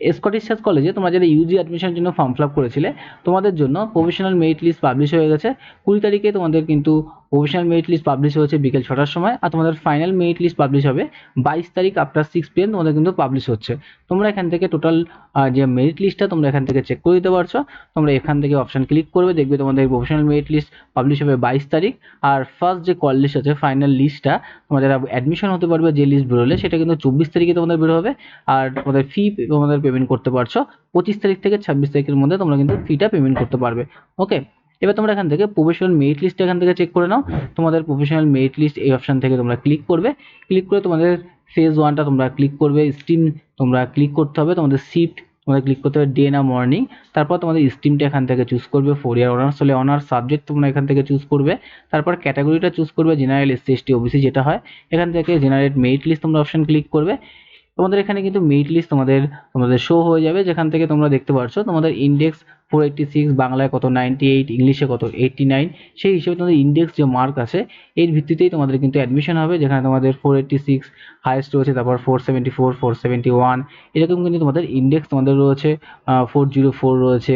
Scottish church কলেজে তোমরা যারা ইউজি অ্যাডমিশনের জন্য ফর্ম ফিল আপ করেছিলে, তোমাদের জন্য প্রফেশনাল মেরিট লিস্ট পাবলিশ হয়ে গেছে। কুড়ি তারিখে তোমাদের কিন্তু প্রফেশনাল মেরিট লিস্ট পাবলিশ হয়েছে বিকেল ছটার সময় আর তোমাদের ফাইনাল মেরিট লিস্ট পাবলিশ হবে বাইশ তারিখ আফটার সিক্স পিএম তোমাদের কিন্তু পাবলিশ হচ্ছে। তোমরা এখান থেকে টোটাল যে মেরিট লিস্টটা তোমরা এখান থেকে চেক করে দিতে পারছ। তোমরা এখান থেকে অপশান ক্লিক করবে, দেখবে তোমাদের প্রফেশনাল মেরিট লিস্ট পাবলিশ হবে বাইশ তারিখ। আর ফার্স্ট যে কল লিস্ট আছে ফাইনাল লিস্টটা তোমাদের অ্যাডমিশন হতে পারবে যে লিস্ট বেরোলে, সেটা কিন্তু চব্বিশ তারিখে তোমাদের বের হবে। আর তোমাদের ফি তোমাদের পেমেন্ট করতে পারছ, পঁচিশ তারিখ থেকে ছাব্বিশ তারিখের মধ্যে তোমরা কিন্তু ফিটা পেমেন্ট করতে পারবে। ওকে এবার তোমরা এখান থেকে প্রফেশনাল মেরিট লিস্ট এখান থেকে চেক করে নাও। তোমাদের প্রফেশনাল মেরিট লিস্ট এই অপশান থেকে তোমরা ক্লিক করবে। ক্লিক করে তোমাদের ফেজ ওয়ানটা তোমরা ক্লিক করবে। স্ট্রিম তোমরা ক্লিক করতে হবে। তোমাদের শিফট তোমাদের ক্লিক করতে হবে ডে না মর্নিং তারপর তোমাদের স্ট্রিমটা এখান থেকে চুজ করবে। ফোর ইয়ার অনার্স হলে অনার্স সাবজেক্ট তোমরা এখান থেকে চুজ করবে। তারপর ক্যাটাগরিটা চুজ করবে। জেনারেল এসসি এসটি ওবিসি যেটা হয়। এখান থেকে জেনারেট মেরিট লিস্ট তোমরা অপশান ক্লিক করবে। তোমাদের এখানে কিন্তু মেরিট লিস্ট তোমাদের তোমাদের শো হয়ে যাবে। যেখান থেকে তোমরা দেখতে পারছ, তোমাদের ইন্ডেক্স ফোর এইট্টি সিক্স বাংলায় কত নাইনটি এইট ইংলিশে কত এইট্টি নাইন সেই হিসেবে তোমাদের ইন্ডেক্স যে মার্ক আছে, এর ভিত্তিতেই তোমাদের কিন্তু অ্যাডমিশন হবে, যেখানে তোমাদের ফোর এইটটি সিক্স হাইয়েস্ট রয়েছে, তারপর four seventy four four seventy one এরকম কিন্তু তোমাদের ইন্ডেক্স তোমাদের রয়েছে ফোর জিরো ফোর রয়েছে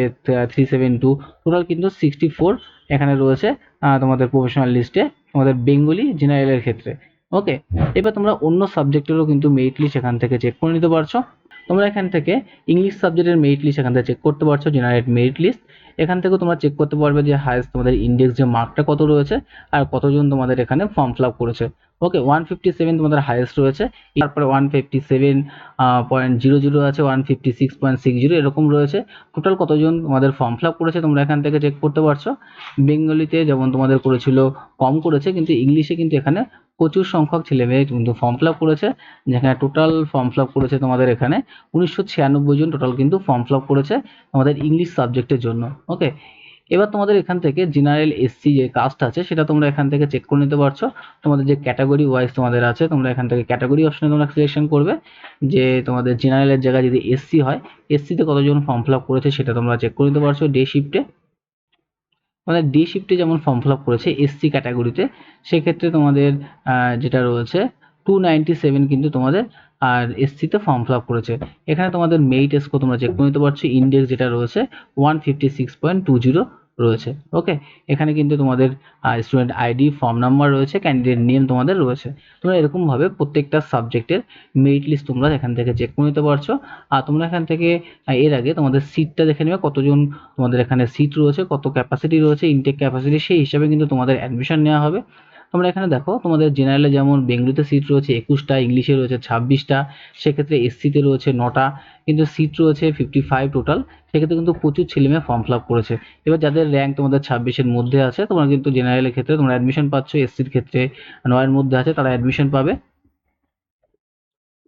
থ্রি সেভেন টু টোটাল কিন্তু সিক্সটি ফোর এখানে রয়েছে তোমাদের প্রফেশনাল লিস্টে তোমাদের বেঙ্গলি জেনারেলের ক্ষেত্রে। ওকে এবার তোমরা অন্য সাবজেক্টেরও কিন্তু মেরিট লিস্ট এখান থেকে চেক করে নিতে পারছ। তোমরা এখান থেকে ইংলিশ সাবজেক্টের মেরিট লিস্ট এখান থেকে চেক করতে পারছ জেনারেট মেরিট লিস্ট এখান থেকে তোমরা চেক করতে পারবে যে হায়েস্ট তোমাদের ইন্ডেক্স যে মার্কটা কত রয়েছে আর কতজন তোমাদের এখানে ফর্ম ফিল আপ করেছে। ওকে ওয়ান ফিফটি সেভেন তোমাদের হায়েস্ট রয়েছে। তারপরে one fifty seven point zero zero আছে one fifty six point six zero এরকম রয়েছে। টোটাল কতজন তোমাদের ফর্ম ফিল আপ করেছে তোমরা এখান থেকে চেক করতে পারছ। বেঙ্গলিতে যেমন তোমাদের করেছিল, কম করেছে, কিন্তু ইংলিশে কিন্তু এখানে প্রচুর সংখ্যক ছেলেমেয়ে কিন্তু ফর্ম ফিল আপ করেছে, যেখানে টোটাল ফর্ম ফিল আপ করেছে তোমাদের এখানে উনিশশো ছিয়ানব্বই জন টোটাল কিন্তু ফর্ম ফিল আপ করেছে আমাদের ইংলিশ সাবজেক্টের জন্য ওকে এবার তোমাদের এখান থেকে জেনারেল এসসি যে কাস্ট আছে, সেটা তোমরা এখান থেকে চেক করে নিতে পারছ। তোমাদের যে ক্যাটাগরি ওয়াইজ তোমাদের আছে, তোমরা এখান থেকে ক্যাটাগরি অপশনে তোমরা সিলেকশন করবে। যে তোমাদের জেনারেলের জায়গায় যদি এসসি হয় এসসিতে কতজন ফর্ম ফিল আপ করেছে সেটা তোমরা চেক করে নিতে পারছ ডে শিফটে মানে ডি শিফটে যেমন ফর্ম ফিল আপ করেছে এসসি ক্যাটাগরিতে সেক্ষেত্রে তোমাদের যেটা রয়েছে টু সেভেন কিন্তু তোমাদের, আর এসসিতে ফর্ম ফিল আপ করেছে। এখানে তোমাদের মেরিট স্কোর তোমরা চেক করে নিতে পারছ। ইন্ডেক্স যেটা রয়েছে one fifty six point two zero রয়েছে। ওকে এখানে কিন্তু তোমাদের স্টুডেন্ট আইডি ফর্ম নাম্বার রয়েছে ক্যান্ডিডেট নেম তোমাদের রয়েছে। তোমরা এরকমভাবে প্রত্যেকটা সাবজেক্টের মেরিট লিস্ট তোমরা এখান থেকে চেক করে নিতে পারছ। আর তোমরা এখান থেকে এর আগে তোমাদের সিটটা দেখে নেবে, কতজন তোমাদের এখানে সিট রয়েছে, কত ক্যাপাসিটি রয়েছে ইনটেক ক্যাপাসিটি সেই হিসাবে কিন্তু তোমাদের অ্যাডমিশন নেওয়া হবে। তোমরা এখানে দেখো, তোমাদের জেনারেলে যেমন বেঙ্গলিতে সিট রয়েছে একুশটা, ইংলিশে রয়েছে ছাব্বিশটা, সেক্ষেত্রে এসসিতে রয়েছে নটা, কিন্তু সিট রয়েছে ফিফটি ফাইভ টোটাল সেক্ষেত্রে কিন্তু প্রচুর ছেলেমেয়ে ফর্ম ফিল করেছে। এবার যাদের র্যাঙ্ক তোমাদের ছাব্বিশের মধ্যে আছে, তোমরা কিন্তু জেনারেলের ক্ষেত্রে তোমরা অ্যাডমিশন পাচ্ছ এসসির ক্ষেত্রে নয়ের মধ্যে আছে, তারা অ্যাডমিশন পাবে।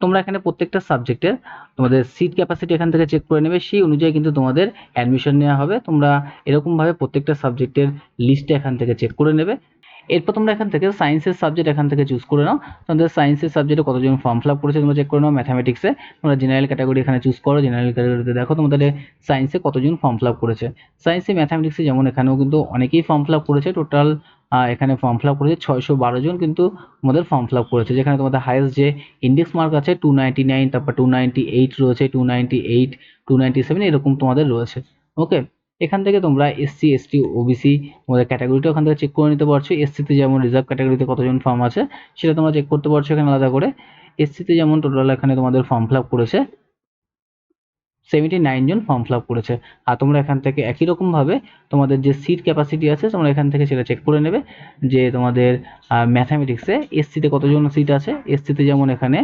তোমরা এখানে প্রত্যেকটা সাবজেক্টের তোমাদের সিট ক্যাপাসিটি এখান থেকে চেক করে নেবে, সেই অনুযায়ী কিন্তু তোমাদের অ্যাডমিশন নেওয়া হবে। তোমরা এরকমভাবে প্রত্যেকটা সাবজেক্টের লিস্টটা এখান থেকে চেক করে নেবে। এরপর তোমরা এখান থেকে সায়েন্সের সাবজেক্ট এখান থেকে চুজ করে নাও। তোমাদের সায়েন্সের সাবজেক্টে কতজন ফর্ম ফিল আপ করেছে তোমরা চেক করে নাও। ম্যাথামেটিক্সে তোমরা জেনারেল ক্যাটাগরি এখানে চুজ করো। জেনারেল ক্যাটাগরিতে দেখো তোমাদের সায়েন্সে কতজন ফর্ম ফিল আপ করেছে। সায়েন্সে ম্যাথামেটিক্সে যেমন এখানেও কিন্তু অনেকেই ফর্ম ফিল আপ করেছে। টোটাল এখানে ফর্ম ফিল আপ করেছে ছয়শো বারো জন কিন্তু তোমাদের ফর্ম ফিল আপ করেছে। যেখানে তোমাদের হাইয়েস্ট যে ইন্ডেক্স মার্ক আছে টু নাইনটি নাইন তারপর টু নাইনটি এইট রয়েছে two ninety eight two ninety seven এরকম তোমাদের রয়েছে। ওকে এখান থেকে তোমরা এসসি এসটি ওবিসি তোমাদের ক্যাটাগরিটা ওখান থেকে চেক করে নিতে পারছ। এসসিতে যেমন রিজার্ভ ক্যাটাগরিতে কতজন ফর্ম আছে, সেটা তোমরা চেক করতে পারছ এখানে আলাদা করে। এসসিতে যেমন টোটাল এখানে তোমাদের ফর্ম ফিল আপ করেছে সেভেন্টি নাইন জন ফর্ম ফিল আপ করেছে। আর তোমরা এখান থেকে একই রকমভাবে তোমাদের যে সিট ক্যাপাসিটি আছে, তোমরা এখান থেকে সেটা চেক করে নেবে। যে তোমাদের ম্যাথামেটিক্সে এসসিতে কতজন সিট আছে এসসিতে যেমন এখানে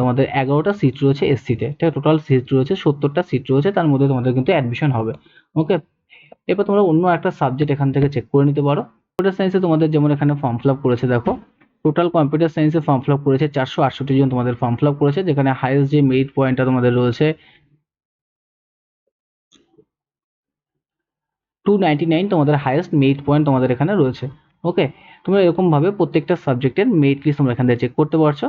তোমাদের এগারোটা সিট রয়েছে এসসিতে ঠিক আছে? টোটাল সিট রয়েছে, সত্তরটা সিট রয়েছে, তার মধ্যে তোমাদের কিন্তু অ্যাডমিশন হবে ওকে এবার তোমরা অন্য একটা সাবজেক্ট এখান থেকে চেক করে নিতে পারো। কম্পিউটার সায়েন্সে তোমাদের যেমন এখানে ফর্ম ফিল করেছে, দেখো। টোটাল কম্পিউটার সায়েন্সে ফর্ম ফিল করেছে চারশো আটষট্টি জন তোমাদের ফর্ম ফিল করেছে, যেখানে হাইয়েস্ট যে মেরিট পয়েন্টটা তোমাদের রয়েছে টু নাইনটি নাইন তোমাদের হাইয়েস্ট মেরিট পয়েন্ট তোমাদের এখানে রয়েছে ওকে তোমরা এরকমভাবে প্রত্যেকটা সাবজেক্টের মেরিট লিস্ট তোমরা এখান থেকে চেক করতে পারছ।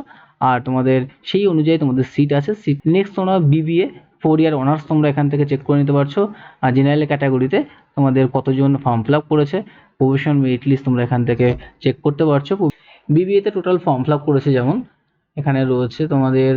আর তোমাদের সেই অনুযায়ী তোমাদের সিট আছে। সিট নেক্সট তোমরা বিবিএ ফোর ইয়ার অনার্স তোমরা এখান থেকে চেক করে নিতে পারছ। আর জেনারেল ক্যাটাগরিতে তোমাদের কতজন ফর্ম ফিল আপ করেছে প্রফেশনাল মেরিট লিস্ট তোমরা এখান থেকে চেক করতে পারছ। বিবিএতে টোটাল ফর্ম ফিল আপ করেছে যেমন, এখানে রয়েছে তোমাদের,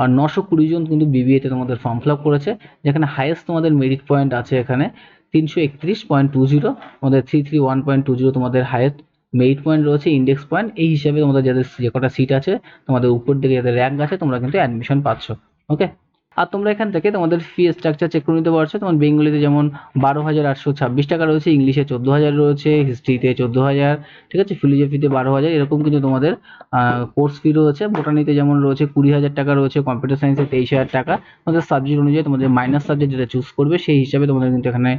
আর নশো কুড়ি জন কিন্তু বিবিএতে তোমাদের ফর্ম ফিল আপ করেছে। যেখানে হাইয়েস্ট তোমাদের মেরিট পয়েন্ট আছে এখানে, তিনশো একত্রিশ পয়েন্ট টু জিরো তোমাদের three three one point two zero তোমাদের হাইয়েস্ট মেরিট পয়েন্ট রয়েছে ইন্ডেক্স পয়েন্ট এই হিসাবে তোমাদের যাদের যে কটা সিট আছে, তোমাদের উপর দিকে যাদের র্যাঙ্ক আছে, তোমরা কিন্তু অ্যাডমিশন পাচ্ছ ওকে আর তোমরা এখান থেকে তোমাদের ফি স্ট্রাকচার চেক করে নিতে পারছ। তোমার বেঙ্গলিতে যেমন বারো হাজার আটশো ছাব্বিশ টাকা রয়েছে, ইংলিশে চোদ্দ হাজার রয়েছে, হিস্ট্রিতে চোদ্দ হাজার, ঠিক আছে? ফিলোজফিতে বারো হাজার, এরকম কিন্তু তোমাদের কোর্স ফি রয়েছে। বোটানিতে যেমন রয়েছে কুড়ি হাজার টাকা রয়েছে কম্পিউটার সায়েন্সে তেইশ হাজার টাকা। তোমাদের সাবজেক্ট অনুযায়ী তোমাদের মাইনাস সাবজেক্ট যেটা চুজ করবে, সেই হিসাবে তোমাদের কিন্তু এখানে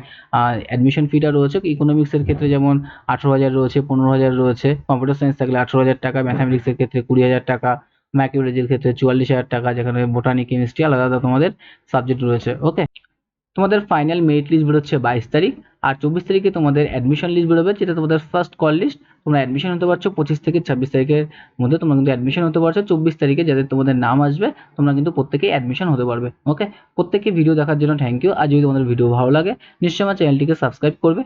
অ্যাডমিশন ফিটা রয়েছে। ইকোনমিক্সের ক্ষেত্রে যেমন আঠেরো হাজার রয়েছে, পনেরো হাজার রয়েছে কম্পিউটার সায়েন্স থাকলে আঠেরো হাজার টাকা ম্যাথামেটিক্সের ক্ষেত্রে কুড়ি হাজার টাকা ম্যাকিওলজির ক্ষেত্রে চুয়াল্লিশ হাজার টাকা যেখানে বোটানি কেমিস্ট্রি আলাদা আলাদা তোমাদের সাবজেক্ট রয়েছে ওকে তোমাদের ফাইনাল মেরিট লিস্ট বেরোচ্ছে বাইশ তারিখ, আর চব্বিশ তারিখে তোমাদের অ্যাডমিশন লিস্ট বেরোবে, যেটা তোমাদের ফার্স্ট কল লিস্ট তোমরা অ্যাডমিশন হতে পারছ পঁচিশ থেকে ছাব্বিশ তারিখের মধ্যে, তোমরা কিন্তু অ্যাডমিশন হতে পারছ চব্বিশ তারিখে যাদের তোমাদের নাম আসবে, তোমরা কিন্তু প্রত্যেকেই অ্যাডমিশন হতে পারবে ওকে প্রত্যেককে ভিডিও দেখার জন্য থ্যাংক ইউ আর যদি তোমাদের ভিডিও ভালো লাগে, নিশ্চয়ই আমার চ্যানেলটিকে সাবস্ক্রাইব করবে।